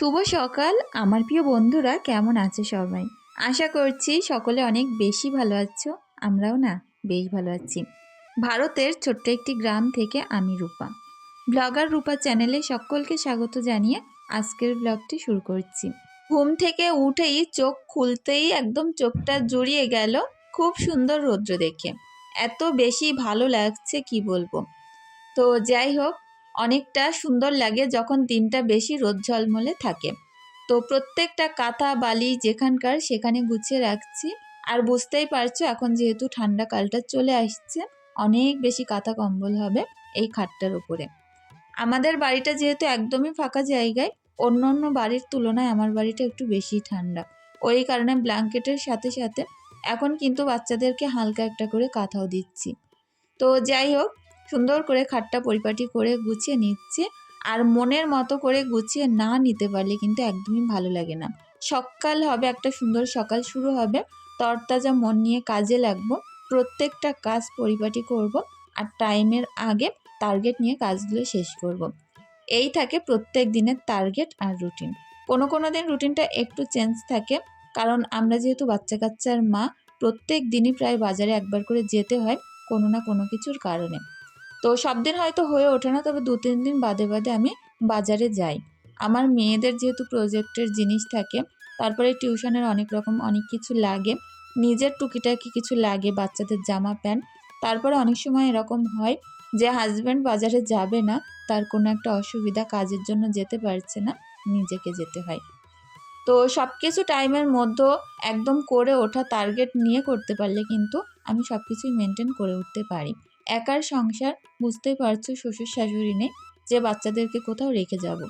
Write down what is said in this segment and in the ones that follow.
শুভ সকাল। আমার প্রিয় বন্ধুরা, কেমন আছে সবাই? আশা করছি সকলে অনেক বেশি ভালো আছো, আমরাও না বেশ ভালো আছি। ভারতের ছোট্ট একটি গ্রাম থেকে আমি রূপা। ব্লগার রূপা চ্যানেলে সকলকে স্বাগত জানিয়ে আজকের ব্লগটি শুরু করছি। ঘুম থেকে উঠেই চোখ খুলতেই একদম চোখটা জড়িয়ে গেল খুব সুন্দর রৌদ্র দেখে। এত বেশি ভালো লাগছে কি বলব? তো যাই হোক অনেকটা সুন্দর লাগে যখন দিনটা বেশি রোদ ঝলমলে থাকে। তো প্রত্যেকটা কাঁথা, বালি যেখানকার সেখানে গুছিয়ে রাখছি। আর বুঝতেই পারছ, এখন যেহেতু ঠান্ডা কালটা চলে আসছে, অনেক বেশি কাঁথা কম্বল হবে এই খাটটার উপরে। আমাদের বাড়িটা যেহেতু একদমই ফাঁকা জায়গায়, অন্য অন্য বাড়ির তুলনায় আমার বাড়িটা একটু বেশি ঠান্ডা। ওই কারণে ব্ল্যাঙ্কেটের সাথে সাথে এখন কিন্তু বাচ্চাদেরকে হালকা একটা করে কাঁথাও দিচ্ছি। তো যাই হোক সুন্দর করে খাটটা পরিপাটি করে গুছিয়ে নিচ্ছে আর মনের মতো করে গুছিয়ে না নিতে পারলে কিন্তু একদমই ভালো লাগে না। সকাল হবে, একটা সুন্দর সকাল শুরু হবে। তরতাজা মন নিয়ে কাজে লাগবো। প্রত্যেকটা কাজ পরিপাটি করব আর টাইমের আগে টার্গেট নিয়ে কাজগুলো শেষ করব। এই থাকে প্রত্যেক দিনের টার্গেট আর রুটিন। কোনো কোনো দিন রুটিনটা একটু চেঞ্জ থাকে, কারণ আমরা যেহেতু বাচ্চা কাচ্চার মা, প্রত্যেক দিনই প্রায় বাজারে একবার করে যেতে হয় কোনো না কোনো কিছুর কারণে। তো সব দিন হয়তো হয়ে ওঠে না, তবে দু, তিন দিন বাদে বাদে আমি বাজারে যাই। আমার মেয়েদের যেহেতু প্রজেক্টের জিনিস থাকে, তারপরে টিউশনের অনেক রকম অনেক কিছু লাগে, নিজের টুকিটাকি কিছু লাগে, বাচ্চাদের জামা প্যান্ট। তারপরে অনেক সময় এরকম হয় যে হাজব্যান্ড বাজারে যাবে না, তার কোনো একটা অসুবিধা কাজের জন্য যেতে পারছে না, নিজেকে যেতে হয়। তো সব কিছু টাইমের মধ্যে একদম করে ওঠা টার্গেট নিয়ে করতে পারলে কিন্তু আমি সব কিছুই মেনটেন করে উঠতে পারি। একার সংসার বুঝতেই পারছ শ্বশুর শাশুড়ি নেই যে বাচ্চাদেরকে কোথাও রেখে যাব।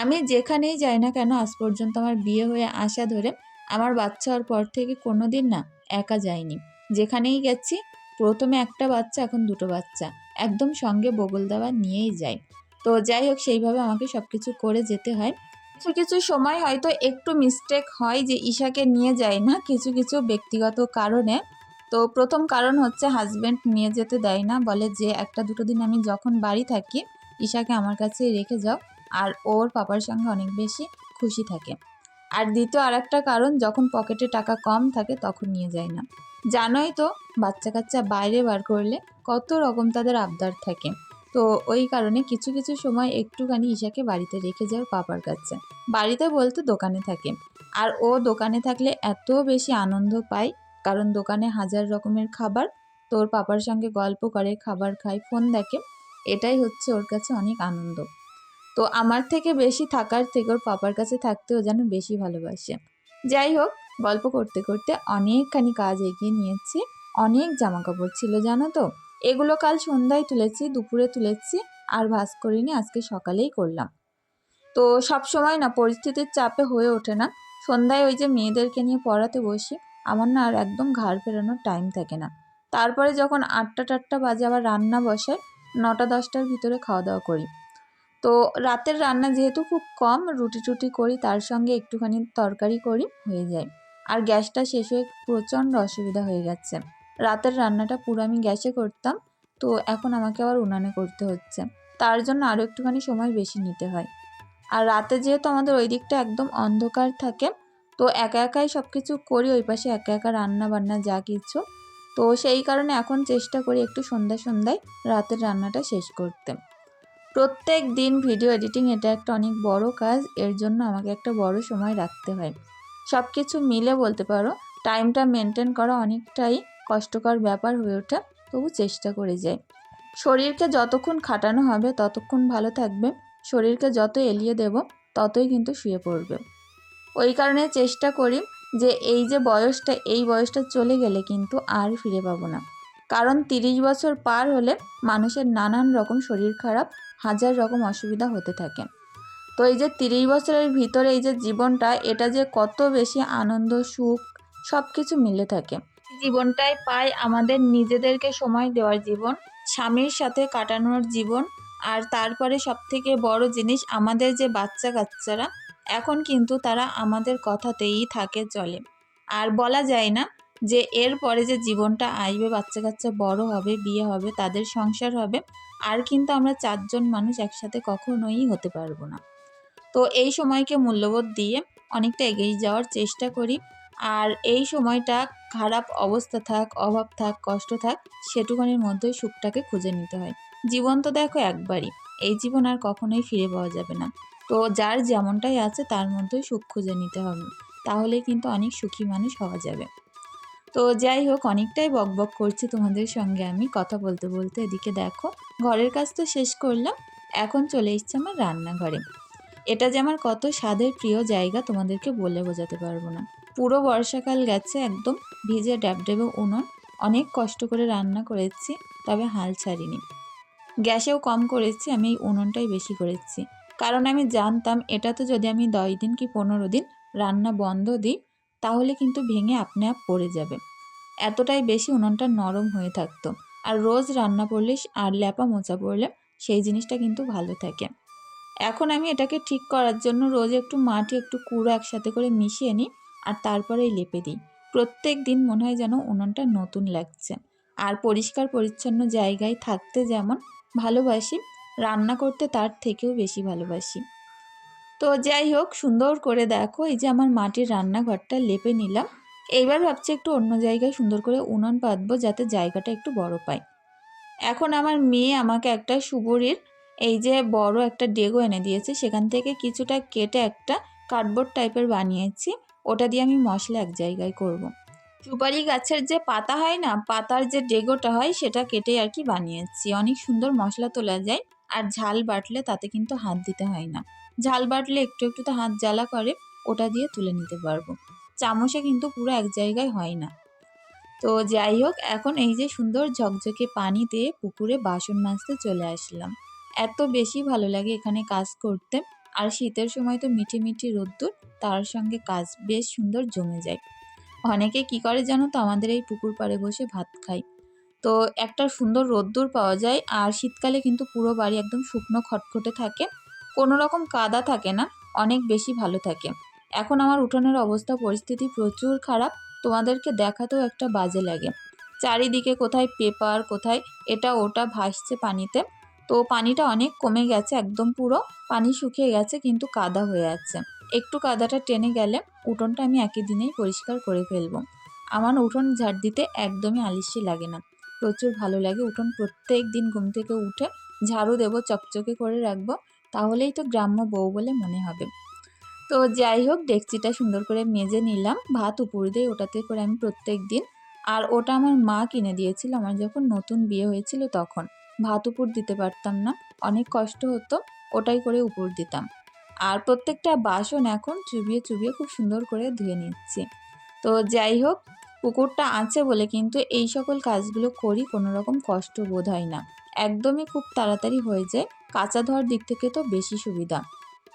আমি যেখানেই যাই না কেন আজ পর্যন্ত আমার বিয়ে হয়ে আসা ধরে আমার বাচ্চা হওয়ার পর থেকে কোনো দিন না একা যাইনি। যেখানেই গেছি, প্রথমে একটা বাচ্চা, এখন দুটো বাচ্চা। একদম সঙ্গে বগল দেওয়া নিয়েই যাই। তো যাই হোক, সেইভাবে আমাকে সব কিছু করে যেতে হয়। কিছু কিছু সময় হয়তো একটু মিস্টেক হয় যে ঈশাকে নিয়ে যায় না, কিছু কিছু ব্যক্তিগত কারণে। তো প্রথম কারণ হচ্ছে হাজব্যান্ড নিয়ে যেতে দেয় না, বলে যে একটা দুটো দিন আমি যখন বাড়ি থাকি, ঈশাকে আমার কাছে রেখে যাও, আর ওর পাপার সঙ্গে অনেক বেশি খুশি থাকে। আর দ্বিতীয় আর একটা কারণ, যখন পকেটে টাকা কম থাকে তখন নিয়ে যায় না। জানোই তো, বাচ্চা কাচ্চা বাইরে বার করলে কত রকম তাদের আবদার থাকে। তো ওই কারণে কিছু কিছু সময় একটুখানি ঈশাকে বাড়িতে রেখে যাও পাপার কাছে। বাড়িতে বলতে দোকানে থাকে। আর ও দোকানে থাকলে এত বেশি আনন্দ পায় কারণ দোকানে হাজার রকমের খাবার, তোর পাপার সঙ্গে গল্প করে, খাবার খায়, ফোন দেখে, এটাই হচ্ছে ওর কাছে অনেক আনন্দ। তো আমার থেকে বেশি থাকার থেকে ওর পাপার কাছে থাকতেও যেন বেশি ভালোবাসে। যাই হোক, গল্প করতে করতে অনেকখানি কাজ এগিয়ে নিয়েছি। অনেক জামা কাপড় ছিল, জানো তো? এগুলো কাল সন্ধ্যায় তুলেছি, দুপুরে তুলেছি, আর ভাস করিনি, আজকে সকালেই করলাম। তো সব সময় না, পরিস্থিতির চাপে হয়ে ওঠে না। সন্ধ্যায় ওই যে মেয়েদেরকে নিয়ে পড়াতে বসি আমার না আর একদম ঘাড় ফেরানোর টাইম থাকে না। তারপরে যখন আটটা টাটটা বাজে আবার রান্না বসে, নটা দশটার ভিতরে খাওয়া দাওয়া করি। তো রাতের রান্না যেহেতু খুব কম, রুটি টুটি করি, তার সঙ্গে একটুখানি তরকারি করি, হয়ে যায়। আর গ্যাসটা শেষ হয়ে প্রচণ্ড অসুবিধা হয়ে গেছে রাতের রান্নাটা পুরো আমি গ্যাসে করতাম, তো এখন আমাকে আবার উনানে করতে হচ্ছে। তার জন্য আরও একটুখানি সময় বেশি নিতে হয়। আর রাতে যেহেতু আমাদের ওই দিকটা একদম অন্ধকার থাকে তো একা একাই সব কিছু করি, ওই পাশে একা একা রান্না বান্না যা কিছু। তো সেই কারণে এখন চেষ্টা করি একটু সন্ধ্যা সন্ধ্যায় রাতের রান্নাটা শেষ করতে। প্রত্যেক দিন ভিডিও এডিটিং এটা একটা অনেক বড় কাজ, এর জন্য আমাকে একটা বড় সময় রাখতে হয়। সব কিছু মিলে বলতে পারো, টাইমটা মেনটেন করা অনেকটাই কষ্টকর ব্যাপার হয়ে ওঠে, তবু চেষ্টা করে যাই। শরীরকে যতক্ষণ খাটানো হবে ততক্ষণ ভালো থাকবে, শরীরকে যত এলিয়ে দেব ততই কিন্তু শুয়ে পড়বে। ওই কারণে চেষ্টা করি যে এই যে বয়সটা, এই বয়সটা চলে গেলে কিন্তু আর ফিরে পাবো না। কারণ তিরিশ বছর পার হলে মানুষের নানান রকম শরীর খারাপ, হাজার রকম অসুবিধা হতে থাকে। তো এই যে তিরিশ বছরের ভিতরে এই যে জীবনটা, এটা যে কত বেশি আনন্দ, সুখ সব কিছু মিলে থাকে। জীবনটাই পাই আমাদের নিজেদেরকে সময় দেওয়ার জীবন, স্বামীর সাথে কাটানোর জীবন, আর তারপরে সবথেকে বড় জিনিস আমাদের যে বাচ্চা কাচ্চারা এখন কিন্তু তারা আমাদের কথাতেই থাকে চলে। আর বলা যায় না যে এর পরে যে জীবনটা আসবে, বাচ্চা কাচ্চা বড় হবে, বিয়ে হবে, তাদের সংসার হবে, আর কিন্তু আমরা চারজন মানুষ একসাথে কখনোই হতে পারব না। তো এই সময়কে মূল্যবোধ দিয়ে অনেকটা এগিয়ে যাওয়ার চেষ্টা করি। আর এই সময়টা খারাপ অবস্থা থাক, অভাব থাক, কষ্ট থাক সেটুখানির মধ্যেই সুখটাকে খুঁজে নিতে হয়। জীবন তো দেখো একবারই, এই জীবন আর কখনোই ফিরে পাওয়া যাবে না। তো যার যেমনটাই আছে তার মধ্যেই সুখ খুঁজে নিতে হবে। তাহলে কিন্তু অনেক সুখী মানুষ হওয়া যাবে। তো যাই হোক, অনেকটাই বকবক করছি তোমাদের সঙ্গে আমি। কথা বলতে বলতে এদিকে দেখো, ঘরের কাজ তো শেষ করলাম। এখন চলে এসছে আমার রান্নাঘরে। এটা যে আমার কত স্বাদের প্রিয় জায়গা তোমাদেরকে বলে বোঝাতে পারব না। পুরো বর্ষাকাল গেছে একদম ভিজে ড্যাবডেবে উনুন। অনেক কষ্ট করে রান্না করেছি, তবে হাল ছাড়িনি। গ্যাসেও কম করেছি, আমি এই উনুনটাই বেশি করেছি। কারণ আমি জানতাম এটাতে যদি আমি দশ দিন কি পনেরো দিন রান্না বন্ধ দিই, তাহলে কিন্তু ভেঙে আপনা আপ পড়ে যাবে। এতটাই বেশি উনুনটা নরম হয়ে থাকতো। আর রোজ রান্না করলে আর ল্যাপা মোচা পড়লে সেই জিনিসটা কিন্তু ভালো থাকে। এখন আমি এটাকে ঠিক করার জন্য রোজ একটু মাটি একটু কুড়ো একসাথে করে মিশিয়ে নিই আর তারপরেই লেপে দিই। প্রত্যেক দিন মনে হয় যেন উনুনটা নতুন লাগছে। আর পরিষ্কার পরিচ্ছন্ন জায়গায় থাকতে যেমন ভালোবাসি রান্না করতে তার থেকেও বেশি ভালোবাসি। তো যাই হোক, সুন্দর করে দেখো, এই যে আমার মাটির রান্নাঘরটা লেপে নিলাম। এইবার ভাবছি একটু অন্য জায়গায় সুন্দর করে উনুন পাতবো, যাতে জায়গাটা একটু বড় পায়। এখন আমার মেয়ে আমাকে একটা সুবরির এই যে বড় একটা ডেগো এনে দিয়েছে, সেখান থেকে কিছুটা কেটে একটা কার্ডবোর্ড টাইপের বানিয়েছি। ওটা দিয়ে আমি মশলা এক জায়গায় করব। সুপারি গাছের যে পাতা হয় না, পাতার যে ডেগোটা হয়, সেটা কেটে আর কি বানিয়েছি। অনেক সুন্দর মশলা তোলা যায়। আর ঝাল বাটলে তাতে কিন্তু হাত দিতে হয় না। ঝাল বাটলে একটু একটু তো হাত জ্বালা করে, ওটা দিয়ে তুলে নিতে পারব। চামচে কিন্তু পুরো এক জায়গায় হয় না। তো যাই হোক, এখন এই যে সুন্দর ঝকঝকে পানি দিয়ে পুকুরে বাসন মাজতে চলে আসলাম। এত বেশি ভালো লাগে এখানে কাজ করতে। আর শীতের সময় তো মিঠি মিঠি রোদ্দুর, তার সঙ্গে কাজ বেশ সুন্দর জমে যায়। অনেকে কি করে জানো তো, আমাদের এই পুকুর পাড়ে বসে ভাত খায়। তো একটা সুন্দর রোদ্দুর পাওয়া যায়। আর শীতকালে কিন্তু পুরো বাড়ি একদম শুকনো, খটখটে থাকে। কোনো রকম কাদা থাকে না, অনেক বেশি ভালো থাকে। এখন আমার উঠোনের অবস্থা, পরিস্থিতি প্রচুর খারাপ। তোমাদেরকে দেখাতেও একটা বাজে লাগে। চারিদিকে কোথায় পেপার, কোথায় এটা ওটা ভাসছে পানিতে। তো পানিটা অনেক কমে গেছে একদম পুরো। পানি শুকিয়ে গেছে কিন্তু কাদা হয়ে আছে। একটু কাদাটা টেনে গেলে উঠোনটা আমি একই দিনেই পরিষ্কার করে ফেলব। আমার উঠোন ঝাড় দিতে একদমই আলিস্যি লাগে না। প্রচুর ভালো লাগে। উঠোন প্রত্যেক দিন ঘুম থেকে উঠে ঝাড়ু দেবো, চকচকে করে রাখব, তাহলেই তো গ্রাম্য বউ বলে মনে হবে। তো যাই হোক, ডেকচিটা সুন্দর করে মেজে নিলাম। ভাত উপর দিয়ে ওটাতে করে আমি প্রত্যেক দিন। আর ওটা আমার মা কিনে দিয়েছিল, আমার যখন নতুন বিয়ে হয়েছিল তখন। ভাত উপর দিতে পারতাম না, অনেক কষ্ট হতো, ওটাই করে উপর দিতাম। আর প্রত্যেকটা বাসন এখন চুবিয়ে চুবিয়ে খুব সুন্দর করে ধুয়ে নিচ্ছি। তো যাই হোক পুকুরটা আছে বলে কিন্তু এই সকল কাজগুলো করি কোনো রকম কষ্ট বোধ হয় না। একদমই খুব তাড়াতাড়ি হয়ে যায়। কাঁচা ধোয়ার দিক থেকে তো বেশি সুবিধা।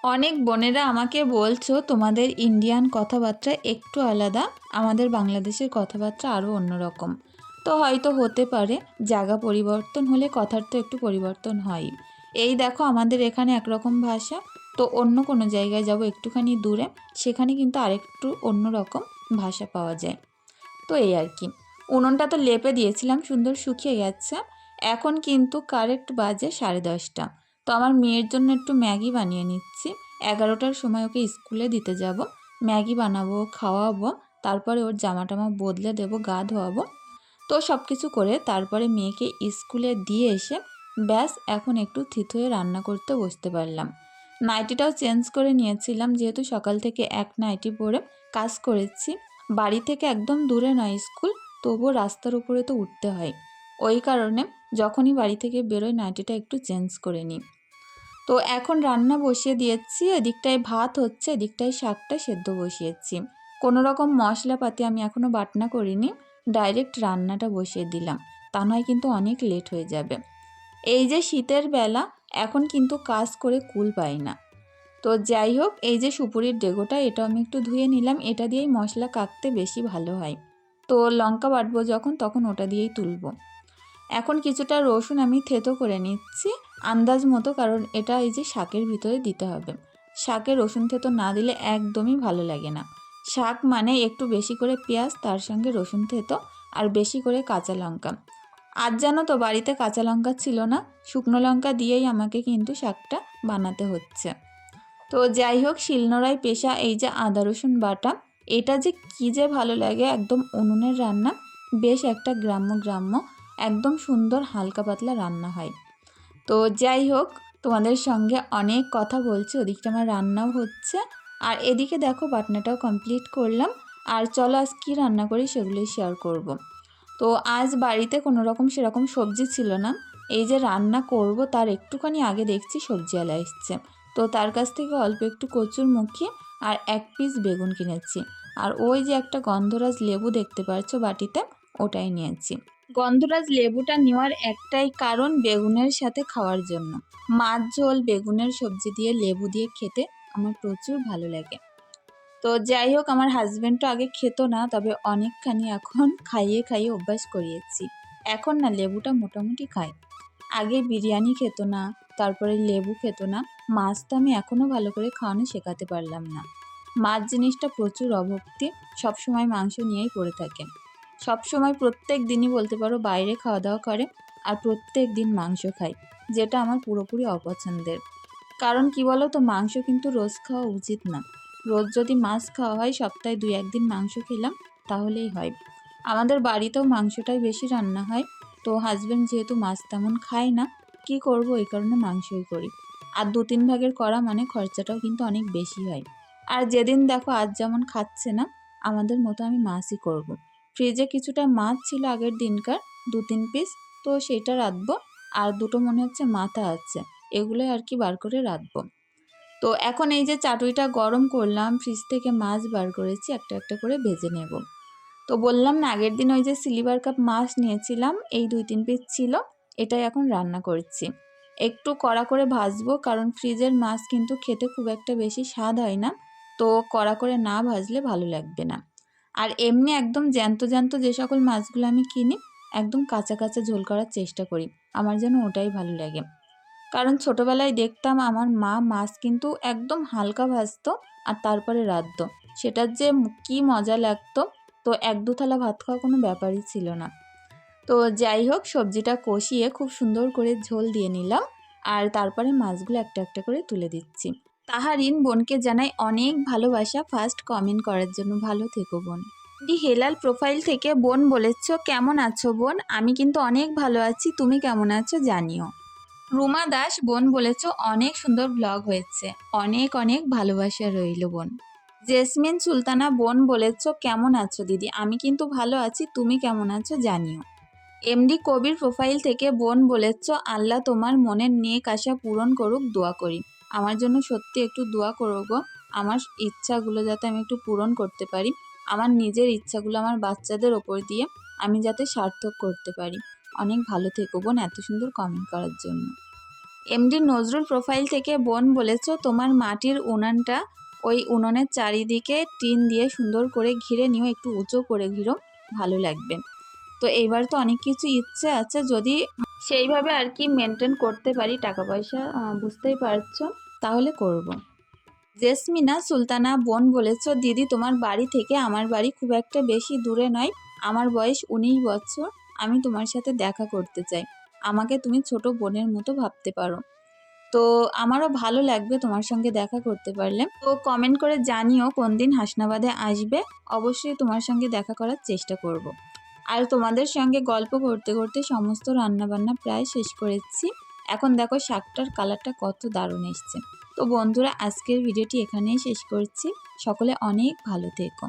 অনেক বোনেরা আমাকে বলছো তোমাদের ইন্ডিয়ান কথাবার্তা একটু আলাদা, আমাদের বাংলাদেশের কথাবার্তা আরও অন্যরকম। তো হয়তো হতে পারে, জায়গা পরিবর্তন হলে কথার তো একটু পরিবর্তন হয়। এই দেখো আমাদের এখানে একরকম ভাষা, তো অন্য কোনো জায়গায় যাব একটুখানি দূরে, সেখানে কিন্তু আরেকটু অন্য রকম ভাষা পাওয়া যায়। তো এই আর কি। উনুনটা তো লেপে দিয়েছিলাম, সুন্দর শুকিয়ে গেছে। এখন কিন্তু কারেক্ট বাজে সাড়ে দশটা। তো আমার মেয়ের জন্য একটু ম্যাগি বানিয়ে নিচ্ছি। এগারোটার সময় ওকে স্কুলে দিতে যাব। ম্যাগি বানাবো, খাওয়াবো, তারপরে ওর জামা টামা বদলে দেবো, গা ধোয়াবো। তো সব কিছু করে তারপরে মেয়েকে স্কুলে দিয়ে এসে ব্যাস এখন একটু থিত হয়ে রান্না করতে বসতে পারলাম। নাইটিটাও চেঞ্জ করে নিয়েছিলাম, যেহেতু সকাল থেকে এক নাইটি পরে কাজ করেছি। বাড়ি থেকে একদম দূরে নয় স্কুল, তবুও রাস্তার উপরে তো উঠতে হয়। ওই কারণে যখনই বাড়ি থেকে বেরোয় নাইটিটা একটু চেঞ্জ করে নিই। তো এখন রান্না বসিয়ে দিয়েছি, এদিকটায় ভাত হচ্ছে, এদিকটায় শাকটা সেদ্ধ বসিয়েছি। কোনো রকম মশলাপাতি আমি এখনও বাটনা করিনি, ডাইরেক্ট রান্নাটা বসিয়ে দিলাম। তা নয় কিন্তু অনেক লেট হয়ে যাবে। এই যে শীতের বেলা, এখন কিন্তু কাজ করে কুল পাই না। তো যাই হোক, এই যে সুপুরির ডেগোটা এটা আমি একটু ধুয়ে নিলাম। এটা দিয়েই মশলা কাটতে বেশি ভালো হয়। তো লঙ্কা বাটবো যখন, তখন ওটা দিয়েই তুলবো। এখন কিছুটা রসুন আমি থেতো করে নিচ্ছি, আন্দাজ মতো, কারণ এটা এই যে শাকের ভিতরে দিতে হবে। শাকে রসুন থেতো না দিলে একদমই ভালো লাগে না। শাক মানে একটু বেশি করে পেঁয়াজ, তার সঙ্গে রসুন থেতো, আর বেশি করে কাঁচা লঙ্কা। আজ জানো তো, বাড়িতে কাঁচা লঙ্কা ছিল না, শুকনো লঙ্কা দিয়েই আমাকে কিন্তু শাকটা বানাতে হচ্ছে। তো যাই হোক, শিলনোড়ায় পেশা এই যে আদা রসুন বাটা, এটা যে কী যে ভালো লাগে, একদম উনুনের রান্না, বেশ একটা গ্রাম্য গ্রাম্য, একদম সুন্দর হালকা পাতলা রান্না হয় তো যাই হোক, তোমাদের সঙ্গে অনেক কথা বলছি, ওদিকটা আমার রান্নাও হচ্ছে, আর এদিকে দেখো বাটনাটাও কমপ্লিট করলাম, আর চলো আজ কী রান্না করি সেগুলোই শেয়ার করব। তো আজ বাড়িতে কোনো রকম সেরকম সবজি ছিল না, এই যে রান্না করব তার একটুখানি আগে দেখছি সবজিওয়ালা এসছে তো তার কাছ থেকে অল্প একটু কচুর মুখি আর এক পিস বেগুন কিনেছি। আর ওই যে একটা গন্ধরাজ লেবু দেখতে পাচ্ছ বাটিতে, ওটাই নিয়েছি। গন্ধরাজ লেবুটা নেওয়ার একটাই কারণ বেগুনের সাথে খাওয়ার জন্য। মাছ ঝোল বেগুনের সবজি দিয়ে লেবু দিয়ে খেতে আমার প্রচুর ভালো লাগে। তো যাই হোক, আমার হাজব্যান্ড তো আগে খেত না, তবে অনেকখানি এখন খাইয়ে খাইয়ে অভ্যাস করিয়েছি। এখন না লেবুটা মোটামুটি খায় আগে বিরিয়ানি খেত না, তারপরে লেবু খেত না, মাছ তো আমি এখনও ভালো করে খাওয়ানো শেখাতে পারলাম না। মাছ জিনিসটা প্রচুর অভক্তি সবসময় মাংস নিয়েই পড়ে থাকে। সবসময় প্রত্যেক দিনই বলতে পারো বাইরে খাওয়া দাওয়া করে আর প্রত্যেক দিন মাংস খায় যেটা আমার পুরোপুরি অপছন্দের। কারণ কি বলো তো মাংস কিন্তু রোজ খাওয়া উচিত না। রোজ যদি মাছ খাওয়া হয়, সপ্তাহে দুই একদিন মাংস খেলাম, তাহলেই হয়। আমাদের বাড়িতেও মাংসটাই বেশি রান্না হয় তো হাজব্যান্ড যেহেতু মাছ তেমন খায় না, কি করব? এই কারণে মাংসই করি। আর দু তিন ভাগের করা মানে খরচাটাও কিন্তু অনেক বেশি হয়। আর যেদিন দেখো আজ যেমন খাচ্ছে না, আমাদের মতো আমি মাছই করব। ফ্রিজে কিছুটা মাছ ছিল আগের দিনকার, দু তিন পিস তো সেটা রাঁধবো। আর দুটো মনে হচ্ছে মাথা আছে, এগুলো আর কি বার করে রাঁধবো। তো এখন এই যে চাটুইটা গরম করলাম ফ্রিজ থেকে মাছ বার করেছি, একটা একটা করে ভেজে নেব। তো বললাম না, আগের দিন ওই যে সিলিভার কাপ মাছ নিয়েছিলাম, এই দুই তিন পিস ছিল, এটাই এখন রান্না করছি। একটু কড়া করে ভাজবো, কারণ ফ্রিজের মাছ কিন্তু খেতে খুব একটা বেশি স্বাদ হয় না, তো কড়া করে না ভাজলে ভালো লাগবে না। আর এমনি একদম জ্যান্ত জ্যান্ত যে সকল মাছগুলো আমি কিনি, একদম কাঁচা কাঁচা ঝোল করার চেষ্টা করি, আমার যেন ওটাই ভালো লাগে। কারণ ছোটোবেলায় দেখতাম আমার মা মাছ কিন্তু একদম হালকা ভাজতো, আর তারপরে রাঁধতো, সেটার যে কী মজা লাগতো তো এক দু থালা ভাত খাওয়া কোনো ব্যাপারই ছিল না। তো যাই হোক, সবজিটা কষিয়ে খুব সুন্দর করে ঝোল দিয়ে নিলাম আর তারপরে মাছগুলো একটা একটা করে তুলে দিচ্ছি। তাহারিন বোনকে জানাই অনেক ভালোবাসা ফার্স্ট কমেন্ট করার জন্য। ভালো থেকো বোন। দি হেলাল প্রোফাইল থেকে বোন বলেছ, কেমন আছো বোন? আমি কিন্তু অনেক ভালো আছি, তুমি কেমন আছো জানিও। রুমা দাস বোন বলেছ, অনেক সুন্দর ব্লগ হয়েছে। অনেক অনেক ভালোবাসা রইল বোন। জেসমিন সুলতানা বোন বলেছ, কেমন আছো দিদি? আমি কিন্তু ভালো আছি, তুমি কেমন আছো জানিও। এমডি কবির প্রোফাইল থেকে বোন বলেছ, আল্লাহ তোমার মনের নেক আশা পূরণ করুক, দোয়া করি। আমার জন্য সত্যি একটু দোয়া করো গো। আমার ইচ্ছাগুলো যাতে আমি একটু পূরণ করতে পারি। আমার নিজের ইচ্ছাগুলো আমার বাচ্চাদের ওপর দিয়ে আমি যাতে সার্থক করতে পারি। অনেক ভালো থেকো বোন, এত সুন্দর কমেন্ট করার জন্য। এমডি নজরুল প্রোফাইল থেকে বোন বলেছ, তোমার মাটির উনানটা ওই উনুনের চারিদিকে টিন দিয়ে সুন্দর করে ঘিরে নিও, একটু উঁচু করে ঘিরো, ভালো লাগবে। তো এইবার তো অনেক কিছু ইচ্ছে আছে, যদি সেইভাবে আর কি মেনটেন করতে পারি টাকা পয়সা বুঝতেই পারছ, তাহলে করব। জেসমিনা, সুলতানা বোন বলেছ, দিদি, তোমার বাড়ি থেকে আমার বাড়ি খুব একটা বেশি দূরে নয়। আমার বয়স উনিশ বছর। আমি তোমার সাথে দেখা করতে চাই। আমাকে তুমি ছোট বোনের মতো ভাবতে পারো। তো আমারও ভালো লাগবে তোমার সঙ্গে দেখা করতে পারলে। তো কমেন্ট করে জানিও কোন দিন হাসনাবাদে আসবে। অবশ্যই তোমার সঙ্গে দেখা করার চেষ্টা করব। আর তোমাদের সঙ্গে গল্প করতে করতে সমস্ত রান্নাবান্না প্রায় শেষ করেছি। এখন দেখো শাকটার কালারটা কত দারুণ এসছে। তো বন্ধুরা, আজকের ভিডিওটি এখানেই শেষ করছি। সকলে অনেক ভালো থেকো।